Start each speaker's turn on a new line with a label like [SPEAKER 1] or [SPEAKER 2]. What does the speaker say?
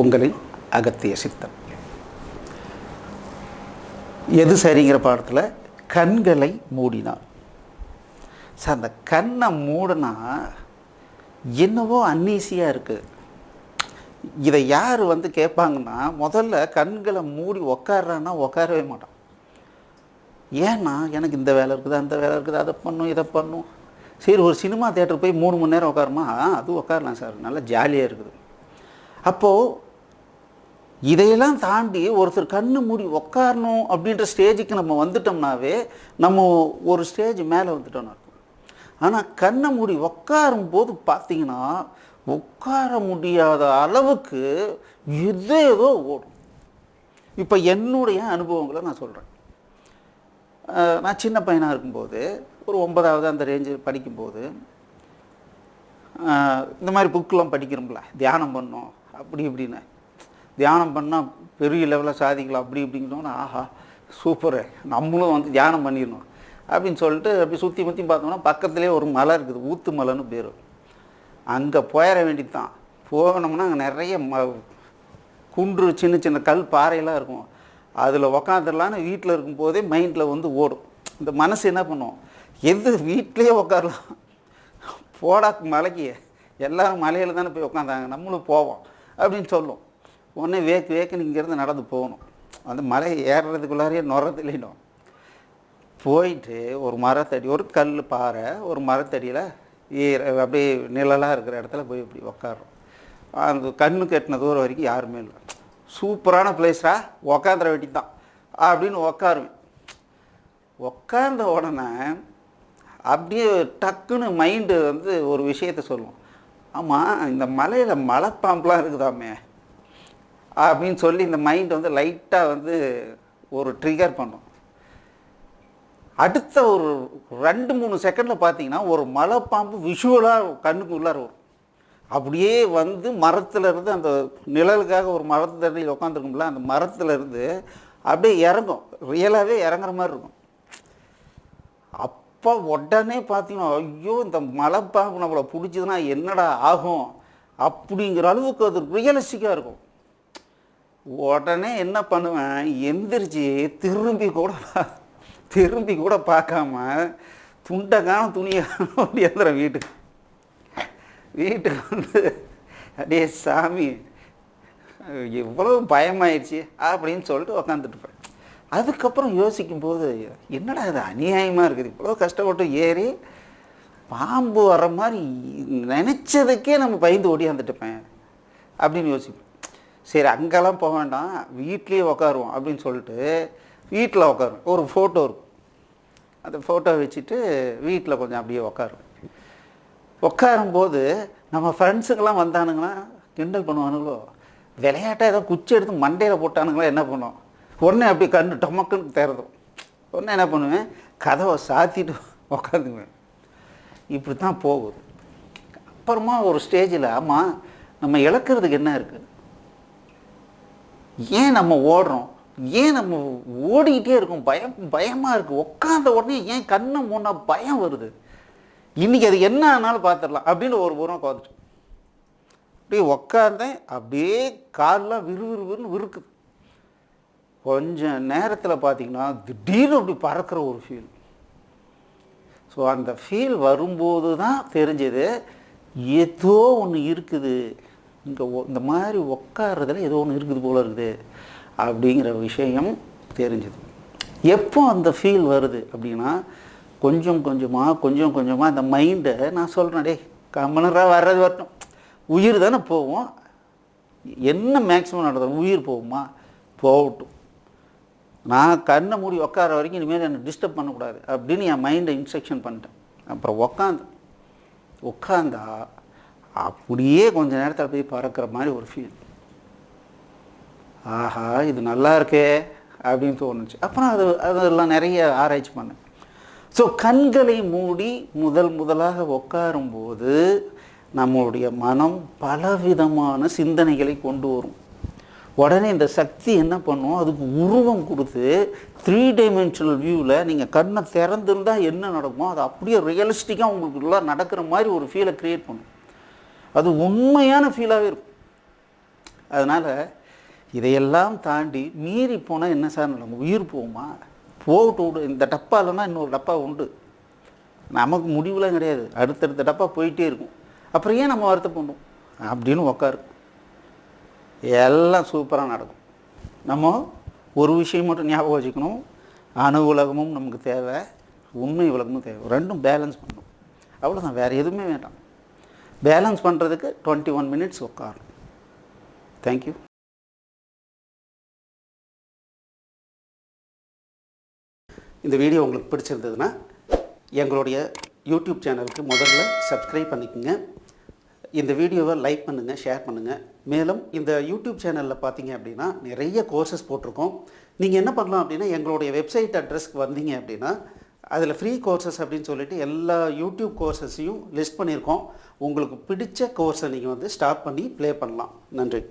[SPEAKER 1] உங்களை அகத்திய சித்தம் எது சரிங்கிற பாடத்தில் கண்களை மூடினார் சார் அந்த கண்ணை மூடினா என்னவோ அன்னீசியாக இருக்குது இதை யார் வந்து கேட்பாங்கன்னா முதல்ல கண்களை மூடி உக்காடுறான்னா உக்காரவே மாட்டான் ஏன்னா எனக்கு இந்த வேலை இருக்குது அந்த வேலை இருக்குது அதை பண்ணும் இதை பண்ணும் சரி ஒரு சினிமா தேட்டருக்கு போய் மூணு மணி நேரம் உட்காருமா அது உட்காரலாம் சார் நல்லா ஜாலியாக இருக்குது அப்போது இதையெல்லாம் தாண்டி ஒருத்தர் கண்ணு மூடி உக்காரணும் அப்படின்ற ஸ்டேஜுக்கு நம்ம வந்துட்டோம்னாவே நம்ம ஒரு ஸ்டேஜ் மேலே வந்துட்டோம்னா இருக்கும் ஆனால் கண்ணை மூடி உக்காரும் போது பார்த்தீங்கன்னா உட்கார முடியாத அளவுக்கு எது ஏதோ ஓடும் இப்போ என்னுடைய அனுபவங்களை நான் சொல்கிறேன் நான் சின்ன பையனாக இருக்கும்போது ஒரு ஒன்பதாவது அந்த ரேஞ்சு படிக்கும்போது இந்த மாதிரி புக்கெலாம் படிக்கிறோம்ல தியானம் பண்ணோம் அப்படி இப்படின்னு தியானம் பண்ணால் பெரிய லெவலில் சாதிக்கலாம் அப்படி இப்படிங்கிறோன்னா ஆஹா சூப்பரு நம்மளும் வந்து தியானம் பண்ணிடணும் அப்படின்னு சொல்லிட்டு அப்படி சுற்றி முற்றி பார்த்தோம்னா பக்கத்துலேயே ஒரு மலை இருக்குது ஊத்து மலைன்னு பேர் அங்கே போயிட வேண்டியது தான் போனோம்னா அங்கே நிறைய ம குன்று சின்ன சின்ன கல் பாறையெல்லாம் இருக்கும் அதில் உக்காந்துடலான்னு வீட்டில் இருக்கும்போதே மைண்டில் வந்து ஓடும் இந்த மனசு என்ன பண்ணுவோம் எது வீட்டிலேயே உட்காரலாம் போடா மலைக்கு எல்லோரும் மலையில் தானே போய் உட்காந்தாங்க நம்மளும் போவோம் அப்படின்னு சொல்லும் உடனே வேக்கு வேக்குன்னு இங்கேருந்து நடந்து போகணும் அந்த மலை ஏறுறதுக்குள்ளாரையே நுறத்துலினோம் போயிட்டு ஒரு மரத்தடி ஒரு கல் பாறை ஒரு மரத்தடியில் ஈர அப்படியே நிழலாக இருக்கிற இடத்துல போய் இப்படி உக்காடுறோம் அந்த கண்ணு கட்டின தூரம் வரைக்கும் யாருமே இல்லை சூப்பரான பிளேஸ்ரா உக்காந்துற வெட்டி தான் அப்படின்னு உக்காருவேன் உக்காந்த உடனே அப்படியே டக்குன்னு மைண்டு வந்து ஒரு விஷயத்த சொல்லுவோம் ஆமாம் இந்த மலையில் மலைப்பாம்பெலாம் இருக்குதாமே அப்படின்னு சொல்லி இந்த மைண்ட் வந்து லைட்டாக வந்து ஒரு ட்ரிகர் பண்ணும் அடுத்த ஒரு ரெண்டு மூணு செகண்டில் பார்த்தீங்கன்னா ஒரு மலை பாம்பு விஷுவலாக கண்ணுக்கு உள்ளார வரும் அப்படியே வந்து மரத்துலேருந்து அந்த நிழலுக்காக ஒரு தண்ணியில் உட்காந்துருக்கும்ல அந்த மரத்துலேருந்து அப்படியே இறங்கும் ரியலாகவே இறங்குற மாதிரி இருக்கும் அப்போ உடனே பார்த்தீங்கன்னா ஐயோ இந்த மலைப்பாம்பு நம்மளை பிடிச்சதுன்னா என்னடா ஆகும் அப்படிங்கிற அளவுக்கு அது ரியலிஸ்டிக்காக இருக்கும் உடனே என்ன பண்ணுவேன் எந்திரிச்சு திரும்பி கூட திரும்பி கூட பார்க்காம துண்டக்கான காணும் துணியை வீட்டுக்கு வீட்டுக்கு வந்து அப்படியே சாமி எவ்வளோ பயமாயிடுச்சு அப்படின்னு சொல்லிட்டு உக்காந்துட்டுப்பேன் அதுக்கப்புறம் யோசிக்கும்போது என்னடா அது அநியாயமாக இருக்குது இவ்வளோ கஷ்டப்பட்டு ஏறி பாம்பு வர மாதிரி நினச்சதுக்கே நம்ம பயந்து ஓடியாந்துட்டுப்பேன் அப்படின்னு யோசிப்பேன் சரி அங்கெல்லாம் போக வேண்டாம் வீட்லேயே உக்காருவோம் அப்படின்னு சொல்லிட்டு வீட்டில் உக்காரும் ஒரு ஃபோட்டோ இருக்கும் அந்த ஃபோட்டோ வச்சுட்டு வீட்டில் கொஞ்சம் அப்படியே உக்காரும் உட்காரும்போது நம்ம ஃப்ரெண்ட்ஸுக்கெல்லாம் வந்தானுங்கன்னா கிண்டல் பண்ணுவானுங்களோ விளையாட்டாக ஏதோ குச்சி எடுத்து மண்டையில் போட்டானுங்களா என்ன பண்ணுவோம் உடனே அப்படி கண்ணு டொமக்குன்னு திறதும் உடனே என்ன பண்ணுவேன் கதவை சாத்திட்டு உக்காந்துக்குவேன் இப்படி தான் போகுது அப்புறமா ஒரு ஸ்டேஜில் ஆமாம் நம்ம இழக்கிறதுக்கு என்ன இருக்குது ஏன் நம்ம ஓடுறோம் ஏன் நம்ம ஓடிக்கிட்டே இருக்கோம் பயம் பயமாக இருக்குது உட்காந்த உடனே ஏன் கண்ணை மூணா பயம் வருது இன்றைக்கி அது என்ன ஆனாலும் பார்த்துடலாம் அப்படின்னு ஒரு பூரம் உட்காந்துட்டு அப்படியே உட்காந்தேன் அப்படியே கால்லாம் விறுவிறுவிறுன்னு இருக்குது கொஞ்சம் நேரத்தில் பார்த்தீங்கன்னா திடீர்னு அப்படி பறக்கிற ஒரு ஃபீல் ஸோ அந்த ஃபீல் வரும்போது தான் தெரிஞ்சது ஏதோ ஒன்று இருக்குது இங்கே இந்த மாதிரி உட்காறதுல ஏதோ ஒன்று இருக்குது போல் இருக்குது அப்படிங்கிற விஷயம் தெரிஞ்சுது எப்போ அந்த ஃபீல் வருது அப்படின்னா கொஞ்சம் கொஞ்சமாக கொஞ்சம் கொஞ்சமாக அந்த மைண்டை நான் சொல்கிறேன் டே கம்மனராக வர்றது வரட்டும் உயிர் தானே போவோம் என்ன மேக்ஸிமம் நடந்தது உயிர் போகுமா போகட்டும் நான் கண்ணை மூடி உட்கார வரைக்கும் இனிமேல் என்னை டிஸ்டர்ப் பண்ணக்கூடாது அப்படின்னு என் மைண்டை இன்ஸ்ட்ரக்ஷன் பண்ணிட்டேன் அப்புறம் உக்காந்து உட்காந்தா அப்படியே கொஞ்சம் நேரத்தில் போய் பறக்கிற மாதிரி ஒரு ஃபீல் ஆஹா இது நல்லா இருக்கே அப்படின்னு தோணுச்சு அப்புறம் அது அதெல்லாம் நிறைய ஆராய்ச்சி பண்ணேன் ஸோ கண்களை மூடி முதல் முதலாக உட்காரும்போது நம்மளுடைய மனம் பலவிதமான சிந்தனைகளை கொண்டு வரும் உடனே இந்த சக்தி என்ன பண்ணுவோம் அதுக்கு உருவம் கொடுத்து த்ரீ டைமென்ஷனல் வியூவில் நீங்கள் கண்ணை திறந்துருந்தால் என்ன நடக்குமோ அது அப்படியே ரியலிஸ்டிக்காக உங்களுக்குள்ளே நடக்கிற மாதிரி ஒரு ஃபீலை க்ரியேட் பண்ணும் அது உண்மையான ஃபீலாகவே இருக்கும் அதனால் இதையெல்லாம் தாண்டி மீறி போனால் என்ன சார் நம்ம உயிர் போகுமா போகட்டு விடு இந்த டப்பா இல்லைன்னா இன்னொரு டப்பா உண்டு நமக்கு முடிவுலாம் கிடையாது அடுத்தடுத்த டப்பா போயிட்டே இருக்கும் அப்புறம் ஏன் நம்ம வருத்த பண்ணும் அப்படின்னு உக்காரு எல்லாம் சூப்பராக நடக்கும் நம்ம ஒரு விஷயம் மட்டும் ஞாபகம் வச்சுக்கணும் அணு உலகமும் நமக்கு தேவை உண்மை உலகமும் தேவை ரெண்டும் பேலன்ஸ் பண்ணணும் அவ்வளோதான் வேறு எதுவுமே வேண்டாம் பேலன்ஸ் பண்ணுறதுக்கு twenty one minutes thank thank you
[SPEAKER 2] இந்த வீடியோ உங்களுக்கு பிடிச்சிருந்ததுன்னா எங்களுடைய யூடியூப் சேனலுக்கு முதல்ல சப்ஸ்கிரைப் பண்ணிக்கோங்க இந்த வீடியோவை லைக் பண்ணுங்கள் ஷேர் பண்ணுங்கள் மேலும் இந்த யூடியூப் சேனலில் பார்த்தீங்க அப்படின்னா நிறைய கோர்சஸ் போட்டிருக்கோம் நீங்கள் என்ன பண்ணலாம் அப்படின்னா எங்களுடைய வெப்சைட் அட்ரஸ்க்கு வந்தீங்க அப்படின்னா அதில் ஃப்ரீ கோர்சஸ் அப்படின்னு சொல்லிட்டு எல்லா யூடியூப் கோர்சஸையும் லிஸ்ட் பண்ணியிருக்கோம் உங்களுக்கு பிடிச்ச கோர்ஸை நீங்கள் வந்து ஸ்டார்ட் பண்ணி ப்ளே பண்ணலாம் நன்றி